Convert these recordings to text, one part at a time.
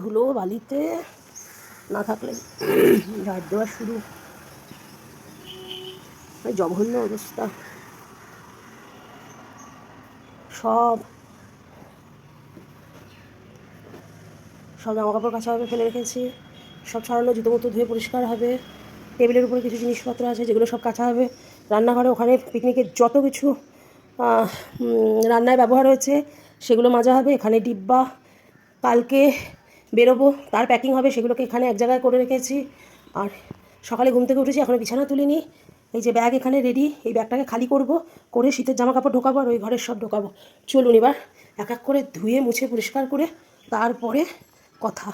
ধুলো বালিতে না থাকলে ঝাড় দেওয়া শুরু। জঘন্য অবস্থা। সব সব জামা কাপড় কাঁচা হবে ফেলে রেখেছি। সব ছাড়ানো জুতো মতো ধুয়ে পরিষ্কার হবে। টেবিলের উপরে কিছু জিনিসপত্র আছে যেগুলো সব কাঁচা হবে। রান্নাঘরে, ওখানে পিকনিকের যত কিছু রান্নায় ব্যবহার হয়েছে, সেগুলো মাজা হবে। এখানে ডিব্বা, কালকে বেরোবো, তার প্যাকিং হবে, সেগুলোকে এখানে এক জায়গায় করে রেখেছি। আর সকালে ঘুম থেকে উঠেছি এখনও বিছানা তুলিনি। এই যে ব্যাগ এখানে রেডি এই ব্যাগটাকে খালি করব, করে শীতের জামা কাপড় ঢোকাবো আর ওই ঘরের সব ঢোকাবো। চলুন এবার এক এক করে ধুয়ে, মুছে, পরিষ্কার করে তারপরে কথা।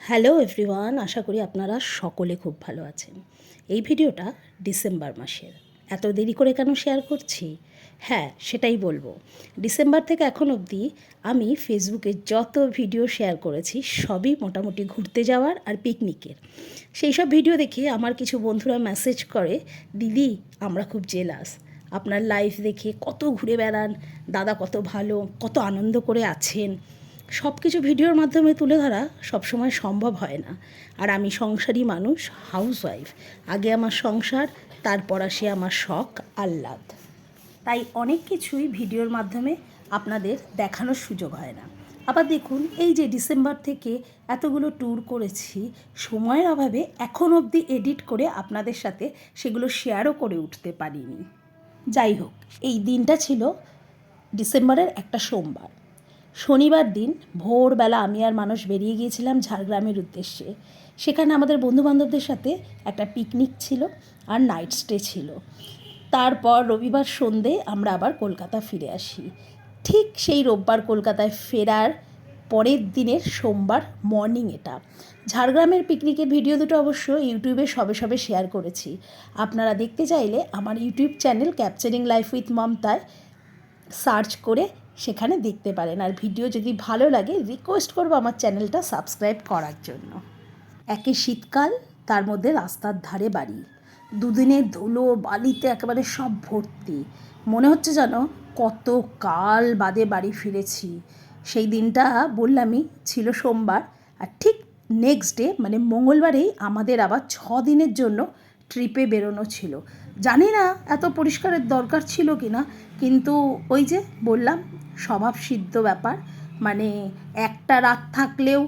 হ্যালো এভরিওয়ান আশা করি আপনারা সকলে খুব ভালো আছেন। এই ভিডিওটা ডিসেম্বর মাসের। এত দেরি করে কেন শেয়ার করছি? হ্যাঁ সেটাই বলব। ডিসেম্বর থেকে এখন অবধি আমি ফেসবুকে যত ভিডিও শেয়ার করেছি, সবই মোটামুটি ঘুরতে যাওয়ার আর পিকনিকের। সেই সব ভিডিও দেখে আমার কিছু বন্ধুরা মেসেজ করে, দিদি, আমরা খুব জেলাস আপনার লাইফ দেখে কত ঘুরে বেড়ান, দাদা কত ভালো, কত আনন্দ করে আছেন। সব কিছু ভিডিওর মাধ্যমে তুলে ধরা সবসময় সম্ভব হয় না। আর আমি সংসারী মানুষ হাউসওয়াইফ আগে আমার সংসার, তারপর আসে আমার শখ, আহ্লাদ। তাই অনেক কিছুই ভিডিওর মাধ্যমে আপনাদের দেখানোর সুযোগ হয় না। আবার দেখুন, এই যে ডিসেম্বর থেকে এতগুলো ট্যুর করেছি, সময়ের অভাবে এখন অবধি এডিট করে আপনাদের সাথে সেগুলো শেয়ারও করে উঠতে পারিনি। যাই হোক, এই দিনটা ছিল ডিসেম্বরের একটা সোমবার। শনিবার দিন ভোরবেলা আমি আর মানুষ বেরিয়ে গিয়েছিলাম ঝাড়গ্রামের উদ্দেশ্যে। সেখানে আমাদের বন্ধুবান্ধবদের সাথে একটা পিকনিক ছিল আর নাইট স্টে ছিল। তারপর রবিবার সন্ধে আমরা আবার কলকাতা ফিরে আসি। ঠিক সেই রোববার কলকাতায় ফেরার পরের দিনের সোমবার মর্নিং এটা। ঝাড়গ্রামের পিকনিকের ভিডিও দুটো অবশ্য ইউটিউবে সবে সবে শেয়ার করেছি। আপনারা দেখতে চাইলে আমার YouTube channel capturing life with মমতায় search করে সেখানে দেখতে পারেন। আর ভিডিও যদি ভালো লাগে রিকোয়েস্ট করব আমার চ্যানেলটা সাবস্ক্রাইব করার জন্য। একে শীতকাল, তার মধ্যে রাস্তার ধারে বাড়ি। দুদিনের ধুলো, বালিতে একেবারে সব ভর্তি। মনে হচ্ছে যেন কত কাল বাদে বাড়ি ফিরেছি। সেই দিনটা বললামই, ছিল সোমবার, আর ঠিক নেক্সট ডে মানে মঙ্গলবারেই আমাদের আবার ছ দিনের জন্য ট্রিপে বেরোনো ছিল। জানি না এত পরিষ্কারের দরকার ছিল কি না কিন্তু ওই যে বললাম, স্বভাব সিদ্ধ ব্যাপার। মানে একটা রাত থাকলেও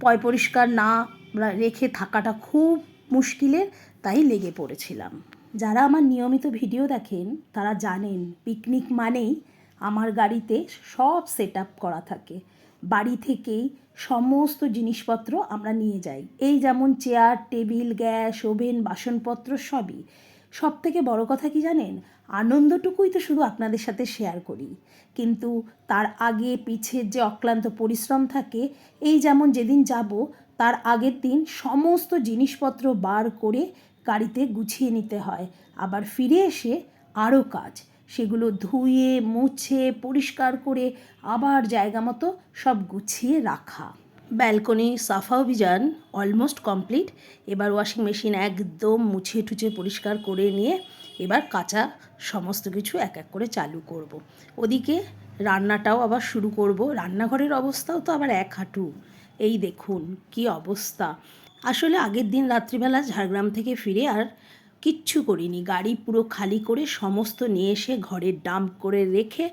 পয় পরিষ্কার না রেখে থাকাটা খুব মুশকিলের। তাই লেগে পড়েছিলাম। যারা আমার নিয়মিত ভিডিও দেখেন, তারা জানেন পিকনিক মানেই আমার গাড়িতে সব সেট করা থাকে। বাড়ি থেকেই সমস্ত জিনিসপত্র আমরা নিয়ে যাই। এই যেমন চেয়ার, টেবিল, গ্যাস, ওভেন, বাসনপত্র সবই। সব থেকে বড় কথা কি জানেন? আনন্দটুকুই তো শুধু আপনাদের সাথে শেয়ার করি। কিন্তু তার আগে পিছের যে অক্লান্ত পরিশ্রম থাকে, এই যেমন যেদিন যাব তার আগের দিন সমস্ত জিনিসপত্র বার করে গাড়িতে গুছিয়ে নিতে হয়। আবার ফিরে এসে আরও কাজ। সেগুলো ধুয়ে, মুছে, পরিষ্কার করে আবার জায়গা মতো সব গুছিয়ে রাখা। ব্যালকনি, সাফা অভিযান অলমোস্ট কমপ্লিট এবার ওয়াশিং মেশিন একদম মুছে টুছে পরিষ্কার করে নিয়ে এবার কাঁচা সমস্ত কিছু এক এক করে চালু করব। ওদিকে রান্নাটাও আবার শুরু করব। রান্নাঘরের অবস্থাও তো আবার এক হাঁটু। এই দেখুন কি অবস্থা। আসলে আগের দিন রাত্রিবেলা ঝাড়গ্রাম থেকে ফিরে আর কিচ্ছু করিনি। গাড়ি পুরো খালি করে সমস্ত নিয়ে এসে ঘরে ডাম্প করে রেখে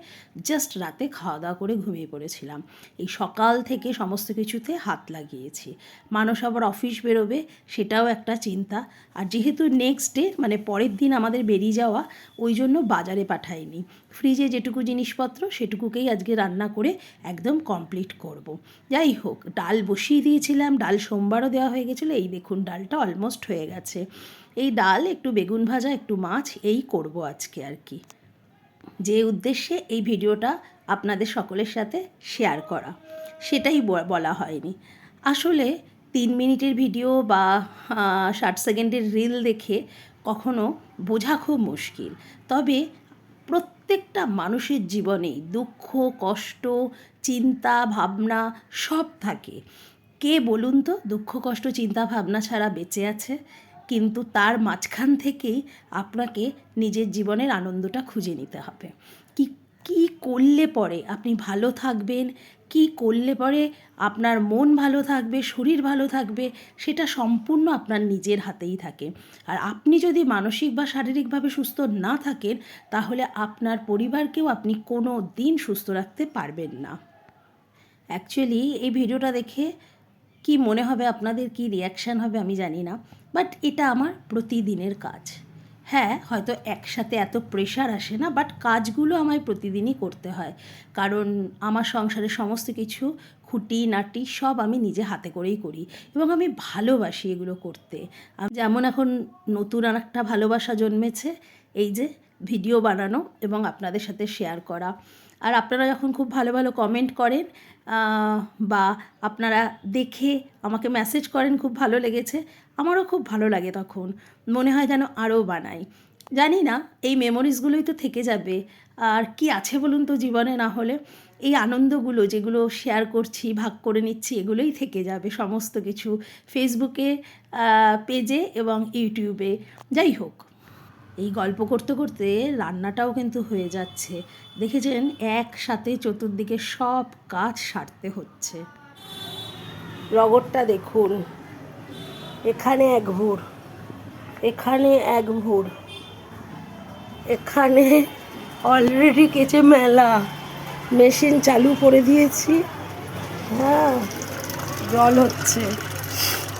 জাস্ট রাতে খাওয়া দাওয়া করে ঘুমিয়ে পড়েছিলাম। এই সকাল থেকে সমস্ত কিছুতে হাত লাগিয়েছি। মানুষ আবার অফিস বেরোবে, সেটাও একটা চিন্তা। আর যেহেতু নেক্সট ডে মানে পরের দিন আমাদের বেরিয়ে যাওয়া, ওই জন্য বাজারে পাঠাইনি। ফ্রিজে যেটুকু জিনিসপত্র, সেটুকুকেই আজকে রান্না করে একদম কমপ্লিট করব। যাই হোক, ডাল বসিয়ে দিয়েছিলাম, ডাল সোমবারও দেওয়া হয়ে গেছিল। এই দেখুন, ডালটা অলমোস্ট হয়ে গেছে। এই ডাল, একটু বেগুন ভাজা, একটু মাছ, এই করব আজকে আর কি। যে উদ্দেশ্যে এই ভিডিওটা আপনাদের সকলের সাথে শেয়ার করা, সেটাই বলা হয়নি। আসলে তিন মিনিটের ভিডিও বা ষাট সেকেন্ডের রিল দেখে কখনো বোঝা খুব মুশকিল। তবে প্রত্যেকটা মানুষের জীবনেই দুঃখ, কষ্ট, চিন্তা, ভাবনা সব থাকে। কে বলুন তো, দুঃখ, কষ্ট, চিন্তা, ভাবনা ছাড়া বেঁচে আছে? কিন্তু তার মাঝখান থেকেই আপনাকে নিজের জীবনের আনন্দটা খুঁজে নিতে হবে। কি কি করলে পরে আপনি ভালো থাকবেন? কি করলে পরে আপনার মন ভালো থাকবে, শরীর ভালো থাকবে, সেটা সম্পূর্ণ আপনার নিজের হাতেই থাকে। আর আপনি যদি মানসিক বা শারীরিকভাবে সুস্থ না থাকেন, তাহলে আপনার পরিবারকেও আপনি কোনো দিন সুস্থ রাখতে পারবেন না। অ্যাকচুয়ালি এই ভিডিওটা দেখে কি মনে হবে, আপনাদের কি রিয়াকশান হবে আমি জানি না বাট এটা আমার প্রতিদিনের কাজ। হ্যাঁ হয়তো একসাথে এত প্রেশার আসে না বাট কাজগুলো আমায় প্রতিদিনই করতে হয়। কারণ আমার সংসারের সমস্ত কিছু, খুঁটি, নাটি সব আমি নিজে হাতে করেই করি এবং আমি ভালোবাসি এগুলো করতে। যেমন এখন নতুন আর একটা ভালোবাসা জন্মেছে, এই যে ভিডিও বানানো এবং আপনাদের সাথে শেয়ার করা। আর আপনারা যখন খুব ভালো ভালো কমেন্ট করেন বা আপনারা দেখে আমাকে মেসেজ করেন, খুব ভালো লেগেছে। আমারও খুব ভালো লাগে তখন। মনে হয় যেন আরও বানাই। জানি না, এই মেমোরিজগুলোই তো থেকে যাবে। আর কি আছে বলুন তো জীবনে? না হলে এই আনন্দগুলো যেগুলো শেয়ার করছি, ভাগ করে নিচ্ছি, এগুলোই থেকে যাবে সমস্ত কিছু। ফেসবুকে পেজে এবং ইউটিউবে যাই হোক। এই গল্প করতে করতে রান্নাটাও কিন্তু হয়ে যাচ্ছে। দেখেছেন? একসাথে চতুর্দিকে সব কাজ সারতে হচ্ছে। রগরটা দেখুন। এখানে এক ভুর। এখানে এক ভুর। এখানে অলরেডি কেচে মেলা। মেশিন চালু করে দিয়েছি। হ্যাঁ জল হচ্ছে।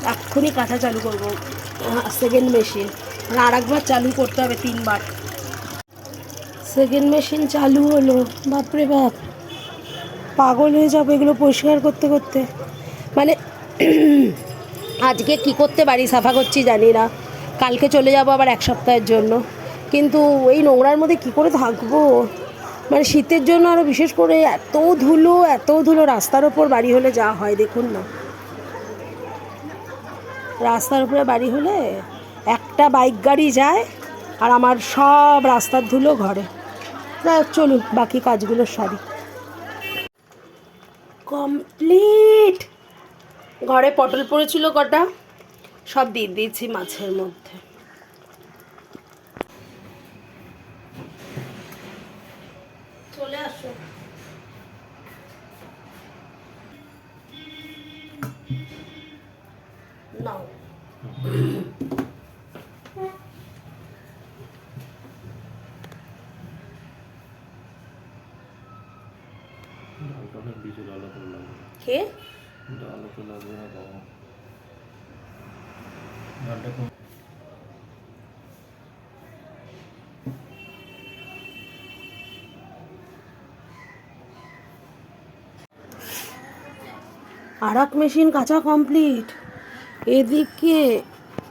এক্ষুনি কাঁথা চালু করব। সেকেন্ড মেশিন আর একবার চালু করতে হবে তিনবার। সেকেন্ড মেশিন চালু হলো। বাপরে বাপ। পাগল হয়ে যাব এগুলো পরিষ্কার করতে করতে। মানে আজকে কি করতে বাড়ি সাফা করছি জানি না। কালকে চলে যাব আবার এক সপ্তাহের জন্য। কিন্তু এই নোংরার মধ্যে কি করে থাকব? মানে শীতের জন্য আরও বিশেষ করে এত ধুলো এত ধুলো, রাস্তার ওপর বাড়ি হলে যা হয়, দেখুন না। রাস্তার উপরে বাড়ি হলে একটা বাইক গাড়ি যায় আর আমার সব রাস্তার ধুলো ঘরে। চলুন, বাকি কাজগুলো সারি। কমপ্লিট! ঘরে পটল পড়েছিল কটা? সব দিয়ে দিয়েছি মাছের মধ্যে। চলে আসো। নাও ডালটা অনেক বেশি ডাল করে লাগবে কে ডাল তো লাগবে না বাবা ডালটা কম আর এক মেশিন কাঁচা কমপ্লিট। এদিকে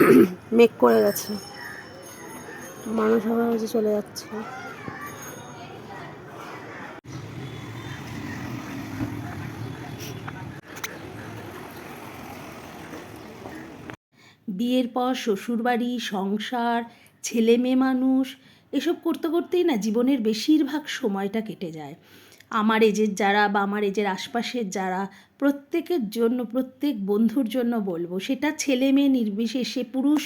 মেক করে গেছে। মানুষ আবার চলে যাচ্ছে। বিয়ের পর শ্বশুরবাড়ি, সংসার, ছেলে মেয়ে মানুষ, এসব করতে করতেই না জীবনের বেশিরভাগ সময়টা কেটে যায়। আমার এজের যারা বা আমার এজের আশপাশের যারা, প্রত্যেকের জন্য, প্রত্যেক বন্ধুর জন্য বলব, সেটা ছেলে মেয়ে নির্বিশেষে, পুরুষ,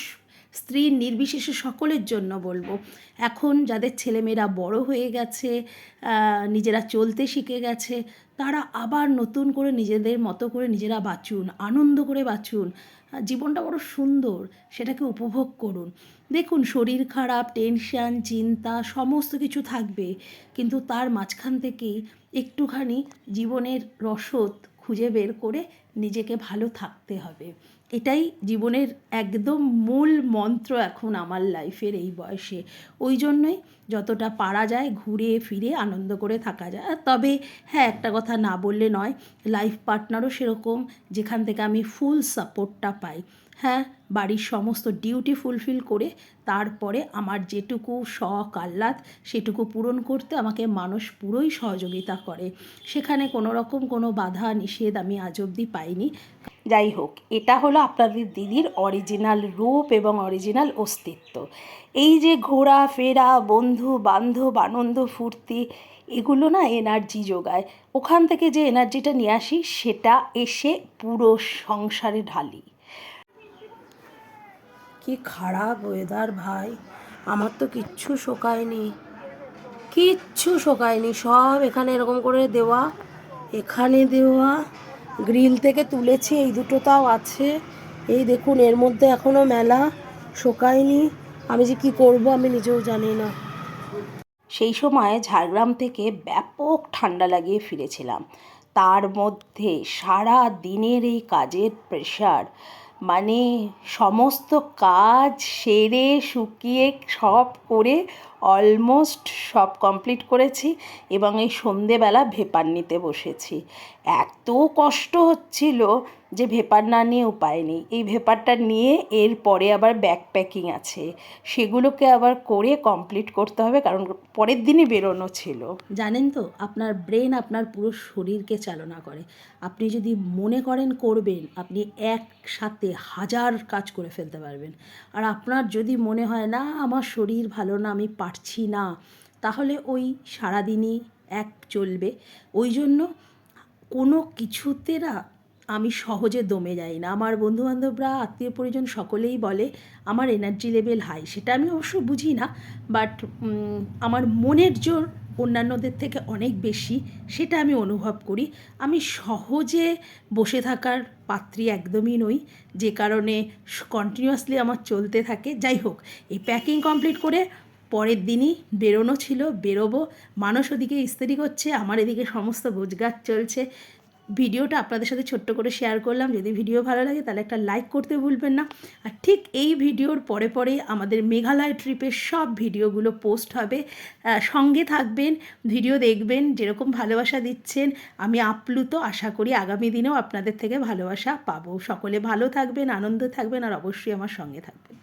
স্ত্রী নির্বিশেষে সকলের জন্য বলব। এখন যাদের ছেলেমেয়েরা বড় হয়ে গেছে নিজেরা চলতে শিখে গেছে, তারা আবার নতুন করে নিজেদের মতো করে নিজেরা বাঁচুন, আনন্দ করে বাঁচুন। জীবনটা বড় সুন্দর, সেটাকে উপভোগ করুন। দেখুন, শরীর খারাপ টেনশান চিন্তা, সমস্ত কিছু থাকবে, কিন্তু তার মাঝখান থেকেই একটুখানি জীবনের রসদ খুঁজে বের করে নিজেকে ভালো থাকতে হবে। এটাই জীবনের একদম মূল মন্ত্র এখন আমার লাইফের এই বয়সে। ওই জন্যই যতটা পারা যায় ঘুরে ফিরে আনন্দ করে থাকা যায়। তবে হ্যাঁ একটা কথা না বললে নয় লাইফ পার্টনারও সেরকম যেখান থেকে আমি ফুল সাপোর্টটা পাই। হ্যাঁ বাড়ির সমস্ত ডিউটি ফুলফিল করে তারপরে আমার যেটুকু শখ, আহ্লাদ, সেটুকু পূরণ করতে আমাকে মানুষ পুরোই সহযোগিতা করে। সেখানে কোনো রকম কোনো বাধা, নিষেধ আমি আজ অবধি পাইনি। যাই হোক, এটা হলো আপনাদের দিদির অরিজিনাল রূপ এবং অরিজিনাল অস্তিত্ব। এই যে ঘোরা, ফেরা, বন্ধু, বান্ধব, আনন্দ, ফুর্তি, এগুলো না এনার্জি যোগায়। ওখান থেকে যে এনার্জিটা নিয়ে আসি, সেটা এসে পুরো সংসারে ঢালি। কি খারাপ ওয়েদার ভাই। আমার তো কিচ্ছু শোকায়নি। কিচ্ছু শোকায়নি। সব এখানে এরকম করে দেওয়া, এখানে দেওয়া। গ্রিল থেকে তুলেছি, এই দুটো তাও আছে। এই দেখুন, এর মধ্যে এখনও মেলা শোকায়নি। আমি যে কি করব আমি নিজেও জানি না। সেই সময় ঝাড়গ্রাম থেকে ব্যাপক ঠান্ডা লাগিয়ে ফিরেছিলাম। তার মধ্যে সারা দিনের এই কাজের প্রেশার মানে সমস্ত কাজ সেরে, শুকিয়ে সব করে অলমোস্ট সব কমপ্লিট করেছি এবং এই সন্ধেবেলা ভেপার নিতে বসেছি। এত কষ্ট হচ্ছিল যে ভেপার না নিয়ে উপায় নেই। এই ভেপারটা নিয়ে এরপরে আবার ব্যাকপ্যাকিং আছে। সেগুলোকে আবার করে কমপ্লিট করতে হবে কারণ পরের দিনই বেরোনো ছিল। জানেন তো, আপনার ব্রেন আপনার পুরো শরীরকে চালনা করে। আপনি যদি মনে করেন করবেন, আপনি একসাথে হাজার কাজ করে ফেলতে পারবেন। আর আপনার যদি মনে হয়, না, আমার শরীর ভালো না, আমি পারছি না, তাহলে ওই সারাদিনই এক চলবে। ওই জন্য কোনো কিছুতে না আমি সহজে দমে যাই না। আমার বন্ধুবান্ধবরা, আত্মীয় পরিজন সকলেই বলে, আমার এনার্জি লেভেল হাই সেটা আমি অবশ্য বুঝি না বাট আমার মনের জোর অন্যান্যদের থেকে অনেক বেশি, সেটা আমি অনুভব করি। আমি সহজে বসে থাকার পাত্রী একদমই নই, যে কারণে কন্টিনিউয়াসলি আমার চলতে থাকে। যাই হোক, এই প্যাকিং কমপ্লিট করে পরের দিনই বেরোনো ছিল, বেরোবো, মানুষ ওদিকে ইস্ত্রি করছে, আমার এদিকে সমস্ত গোছগাছ চলছে। ভিডিওটা আপনাদের সাথে ছোট্ট করে শেয়ার করলাম। যদি ভিডিও ভালো লাগে, তাহলে একটা লাইক করতে ভুলবেন না। আর ঠিক এই ভিডিওর পরে পরে আমাদের মেঘালয় ট্রিপের সব ভিডিওগুলো পোস্ট হবে। সঙ্গে থাকবেন ভিডিও দেখবেন, যেরকম ভালোবাসা দিচ্ছেন। আমি আপ্লুত, আশা করি আগামী দিনেও আপনাদের থেকে ভালোবাসা পাবো। সকলে ভালো থাকবেন, আনন্দ থাকবেন, আর অবশ্যই আমার সঙ্গে থাকবেন।